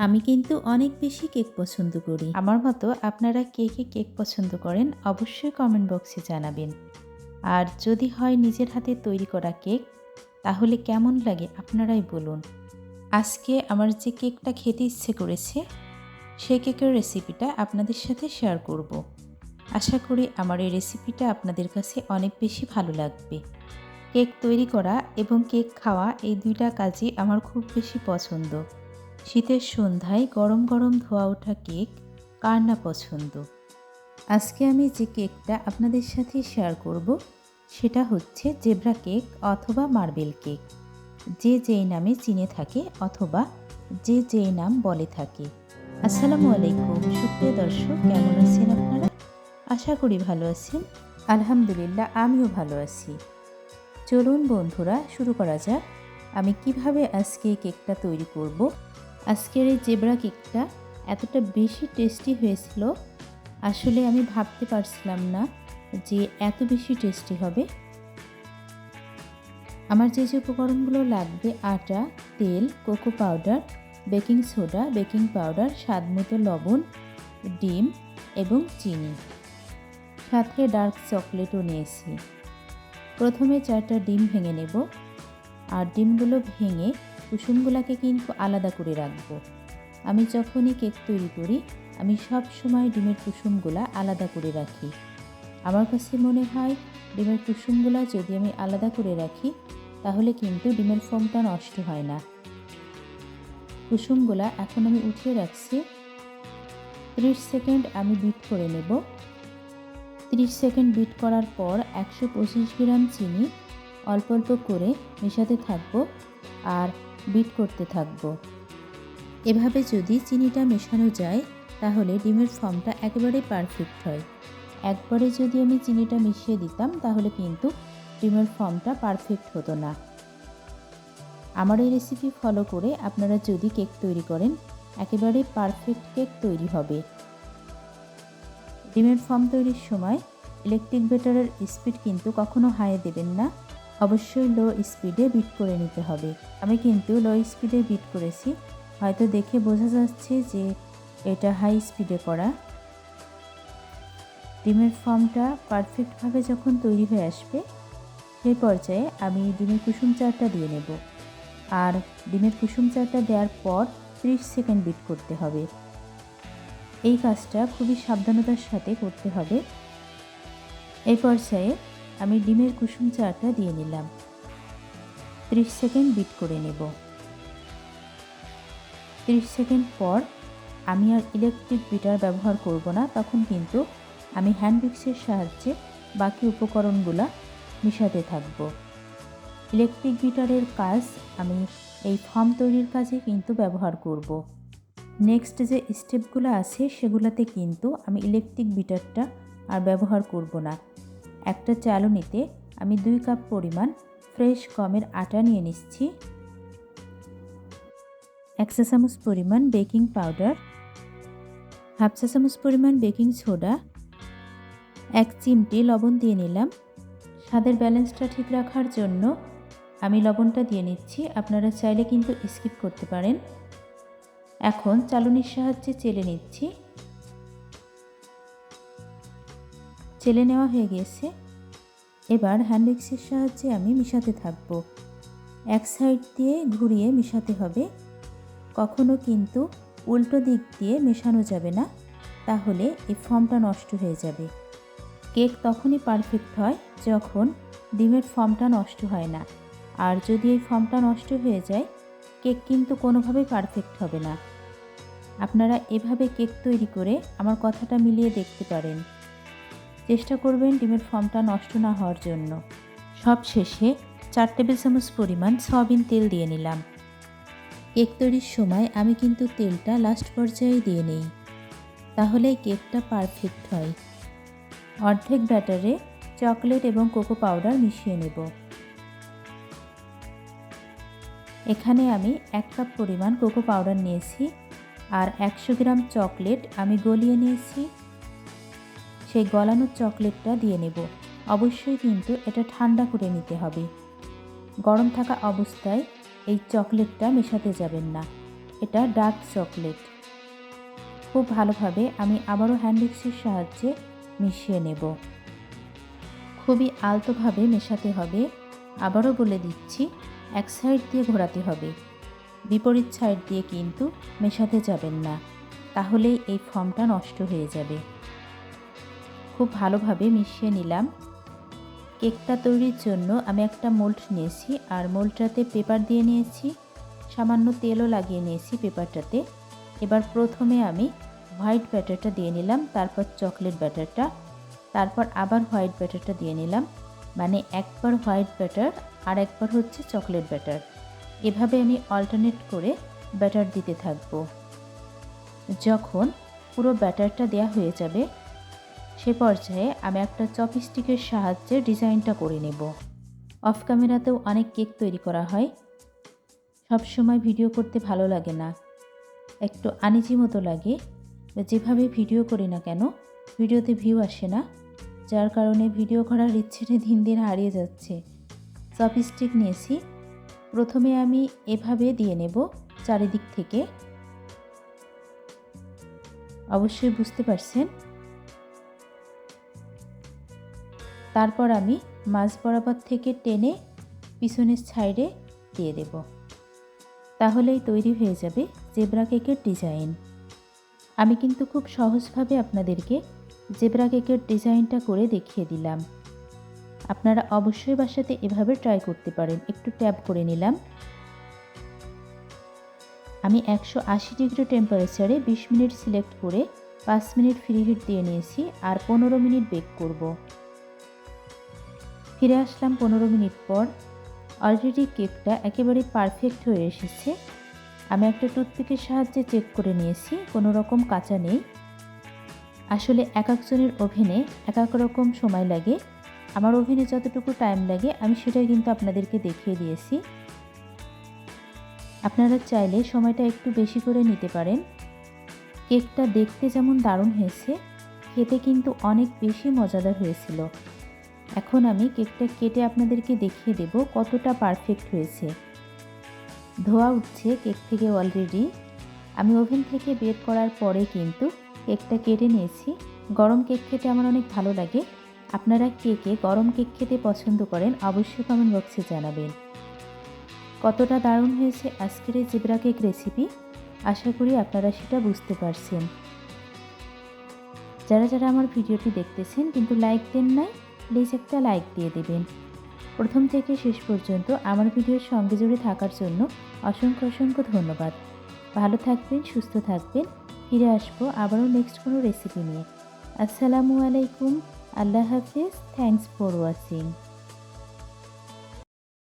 আমি কিন্তু অনেক বেশি কেক পছন্দ করি। আমার মতো আপনারা কে কে কেক পছন্দ করেন অবশ্যই কমেন্ট বক্সে জানাবেন। আর যদি হয় নিজের হাতে তৈরি করা কেক, তাহলে কেমন লাগে আপনারাই বলুন। আজকে আমার যে কেকটা খেতে ইচ্ছে করেছে, সেই কেকের রেসিপিটা আপনাদের সাথে শেয়ার করব। আশা করি আমার এই রেসিপিটা আপনাদের কাছে অনেক বেশি ভালো লাগবে। কেক তৈরি করা এবং কেক খাওয়া এই দুইটা কাজই আমার খুব বেশি পছন্দ। শীতের সন্ধ্যায় গরম গরম ধোয়া ওঠা কেক কার না পছন্দ? আজকে আমি যে কেকটা আপনাদের সাথে শেয়ার করব, সেটা হচ্ছে জেব্রা কেক অথবা মার্বেল কেক। যে যেই নামে চিনে থাকে অথবা যে যেই নাম বলে থাকে। আসসালামু আলাইকুম, সুপ্রিয় দর্শক, কেমন আছেন আপনারা? আশা করি ভালো আছেন। আলহামদুলিল্লাহ, আমিও ভালো আছি। চলুন বন্ধুরা, শুরু করা যাক। আমি কীভাবে আজকে কেকটা তৈরি করব? আজকের এই জেব্রা কেকটা এতটা বেশি টেস্টি হয়েছিল, আসলে আমি ভাবতে পারছিলাম না যে এত বেশি টেস্টি হবে। আমার যে যে উপকরণগুলো লাগবে, আটা, তেল, cocoa powder, baking soda, baking powder স্বাদ মতো লবণ, ডিম এবং চিনি। সাথে ডার্ক চকলেটও নিয়েছি। প্রথমে চারটা ডিম ভেঙে নেব। আর ডিমগুলো ভেঙে কুসুমগুলোকে কিন্তু আলাদা করে রাখব। আমি যখনই কেক তৈরি করি, আমি সব সময় ডিমের কুসুমগুলা আলাদা করে রাখি। আমার কাছে মনে হয়, ডিমের কুসুমগুলা যদি আমি আলাদা করে রাখি, তাহলে কিন্তু ডিমের ফোমটা নষ্ট হয় না। কুসুমগুলা এখন আমি উঠিয়ে রাখছি। ত্রিশ সেকেন্ড আমি বিট করে নেব। ত্রিশ সেকেন্ড বিট করার পর একশো পঁচিশ গ্রাম চিনি অল্প অল্প করে মেশাতে থাকব। আর বিট করতে থাকব। এভাবে যদি চিনিটা মেশানো যায়, তাহলে ডিমের ফর্মটা একেবারে পারফেক্ট হয়। একবারে যদি আমি চিনিটা মিশিয়ে দিতাম, তাহলে কিন্তু ডিমের ফর্মটা পারফেক্ট হতো না। আমার এই রেসিপি ফলো করে আপনারা যদি কেক তৈরি করেন, একেবারে পারফেক্ট কেক তৈরি হবে। ডিমের ফর্ম তৈরির সময় ইলেকট্রিক বেটারের স্পিড কিন্তু কখনো হাই দেবেন না। অবশ্যই লো স্পিডে বিট করে নিতে হবে। আমি কিন্তু লো স্পিডে বিট করেছি। হয়তো দেখে বোঝা যাচ্ছে যে এটা হাই স্পিডে করা। ডিমের ফর্মটা পারফেক্টভাবে যখন তৈরি হয়ে আসবে, সেই পর্যায়ে আমি ডিমের কুসুম চারটা দিয়ে নেব। আর ডিমের কুসুম চারটা দেওয়ার পর ত্রিশ সেকেন্ড বিট করতে হবে। এই কাজটা খুবই সাবধানতার সাথে করতে হবে। এই পর্যায়ে আমি ডিমের কুসুম চাটা দিয়ে নিলাম। ত্রিশ সেকেন্ড বিট করে নেব। ত্রিশ সেকেন্ড পর আমি আর ইলেকট্রিক বিটার ব্যবহার করব না, তখন কিন্তু আমি হ্যান্ড মিক্সের সাহায্যে বাকি উপকরণগুলো মিশাতে থাকব। ইলেকট্রিক বিটারের কাজ আমি এই ফর্ম তৈরির কাজে কিন্তু ব্যবহার করব। নেক্সট যে স্টেপগুলো আছে, সেগুলোতে কিন্তু আমি ইলেকট্রিক বিটারটা আর ব্যবহার করব না। একটা চালনিতে আমি দুই কাপ পরিমাণ ফ্রেশ গমের আটা নিয়ে নিচ্ছি। এক চা চামচ পরিমাণ বেকিং পাউডার, হাফ চা চামচ পরিমাণ বেকিং সোডা, এক চিমটি লবণ দিয়ে নিলাম। স্বাদের ব্যালেন্সটা ঠিক রাখার জন্য আমি লবণটা দিয়ে নিচ্ছি। আপনারা চাইলে কিন্তু স্কিপ করতে পারেন। এখন চালনির সাহায্যে চেলে নিচ্ছি। চেলে নেওয়া হয়ে গিয়েছে এবার হ্যান্ড মিক্সের সাহায্যে আমি মিশাতে থাকব। এক সাইড দিয়ে ঘুরিয়ে মিশাতে হবে। কখনো কিন্তু উল্টো দিক দিয়ে মেশানো যাবে না, তাহলে এই ফর্মটা নষ্ট হয়ে যাবে। কেক তখনই পারফেক্ট হয় যখন ডিমের ফর্মটা নষ্ট হয় না। আর যদি এই ফর্মটা নষ্ট হয়ে যায়, কেক কিন্তু কোনোভাবেই পারফেক্ট হবে না। আপনারা এভাবে কেক তৈরি করে আমার কথাটা মিলিয়ে দেখতে পারেন। চেষ্টা করবেন ডিমের ফর্মটা নষ্ট না হওয়ার জন্য। সব শেষে চার টেবিল চামচ পরিমাণ সয়াবিন তেল দিয়ে নিলাম। কেক তৈরির সময় আমি কিন্তু তেলটা লাস্ট পর্যায়ে দিয়ে নেই। তাহলে কেকটা পারফেক্ট হয়। অর্ধেক ব্যাটারে চকলেট এবং কোকো পাউডার মিশিয়ে নেব। এখানে আমি এক কাপ পরিমাণ কোকো পাউডার নিয়েছি আর একশো গ্রাম চকলেট আমি গলিয়ে নিয়েছি। সেই গলানো চকলেটটা দিয়ে নেব। অবশ্যই কিন্তু এটা ঠান্ডা করে নিতে হবে। গরম থাকা অবস্থায় এই চকলেটটা মেশাতে যাবেন না। এটা ডার্ক চকলেট। খুব ভালোভাবে আমি আবারও হ্যান্ড মিক্সির সাহায্যে মিশিয়ে নেব। খুবই আলতোভাবে মেশাতে হবে। আবারও বলে দিচ্ছি, এক সাইড দিয়ে ঘোরাতে হবে। বিপরীত সাইড দিয়ে কিন্তু মেশাতে যাবেন না। তাহলেই এই ফর্মটা নষ্ট হয়ে যাবে। খুব ভালোভাবে মিশিয়ে নিলাম। কেকটা তৈরির জন্য আমি একটা মোল্ড নিয়েছি আর মোল্ডটাতে পেপার দিয়ে নিয়েছি। সামান্য তেলও লাগিয়ে নিয়েছি পেপারটাতে। এবার প্রথমে আমি হোয়াইট ব্যাটারটা দিয়ে নিলাম, তারপর চকলেট ব্যাটারটা, তারপর আবার হোয়াইট ব্যাটারটা দিয়ে নিলাম। মানে একবার হোয়াইট ব্যাটার আর একবার হচ্ছে চকলেট ব্যাটার। এভাবে আমি অল্টারনেট করে ব্যাটার দিতে থাকব। যখন পুরো ব্যাটারটা দেয়া হয়ে যাবে সে পর্যায়ে আমি একটা চপস্টিকের সাহায্যে ডিজাইনটা করে নেব। অফ ক্যামেরাতেও অনেক কেক তৈরি করা হয়। সব সময় ভিডিও করতে ভালো লাগে না। একটু আনিজি মতো লাগে। যেভাবে ভিডিও করি না কেন, ভিডিওতে ভিউ আসে না। যার কারণে ভিডিও করার ইচ্ছেটা দিন দিন হারিয়ে যাচ্ছে। চপস্টিক নিয়েছি। প্রথমে আমি এভাবে দিয়ে নেব চারিদিক থেকে। অবশ্যই বুঝতে পারছেন? তারপর আমি মাছ বরাবর থেকে টেনে পিছনের সাইডে দিয়ে দেব। তাহলেই তৈরি হয়ে যাবে জেব্রা কেকের ডিজাইন। আমি কিন্তু খুব সহজভাবে আপনাদেরকে জেব্রা কেকের ডিজাইনটা করে দেখিয়ে দিলাম। আপনারা অবশ্যই বাসাতে এভাবে ট্রাই করতে পারেন। একটু ট্যাপ করে নিলাম। আমি একশো আশি ডিগ্রি টেম্পারেচারে বিশ মিনিট সিলেক্ট করে পাঁচ মিনিট ফ্রি হিট দিয়ে নিয়েছি আর পনেরো মিনিট বেক করব। ফিরে আসলাম পনেরো মিনিট পর। অলরেডি কেকটা একেবারে পারফেক্ট হয়ে এসেছে। আমি একটা টুথপিকের সাহায্যে চেক করে নিয়েছি, কোনো রকম কাঁচা নেই। আসলে এক একজনের ওভেনে এক এক রকম সময় লাগে। আমার ওভেনে যতটুকু টাইম লাগে, আমি সেটাই কিন্তু আপনাদেরকে দেখিয়ে দিয়েছি। আপনারা চাইলে সময়টা একটু বেশি করে নিতে পারেন। কেকটা দেখতে যেমন দারুণ হয়েছে, খেতে কিন্তু অনেক বেশি মজাদার হয়েছিল। এখন আমি কেকটা কেটে আপনাদেরকে দেখিয়ে দেব কতটা পারফেক্ট হয়েছে। ধোয়া উঠছে কেক থেকে অলরেডি আমি ওভেন থেকে বের করার পরে কিন্তু কেকটা কেটে নিয়েছি। গরম কেক খেতে আমার অনেক ভালো লাগে। আপনারা কেকে গরম কেক খেতে পছন্দ করেন অবশ্যই কমেন্ট বক্সে জানাবেন। কতটা দারুণ হয়েছে আজকের এই জেব্রা কেক রেসিপি আশা করি আপনারা সেটা বুঝতে পারছেন। যারা যারা আমার ভিডিওটি দেখতেছেন কিন্তু লাইক দেন নাই প্লিজ একটা লাইক দিয়ে দেবেন। প্রথম থেকে শেষ পর্যন্ত আমার ভিডিওর সঙ্গে জুড়ে থাকার জন্য অসংখ্য অসংখ্য ধন্যবাদ। ভালো থাকবেন, সুস্থ থাকবেন। ফিরে আসব আবারও নেক্সট কোনো রেসিপি নিয়ে। আসসালামু আলাইকুম, আল্লাহ হাফিজ থ্যাংকস ফর ওয়াচিং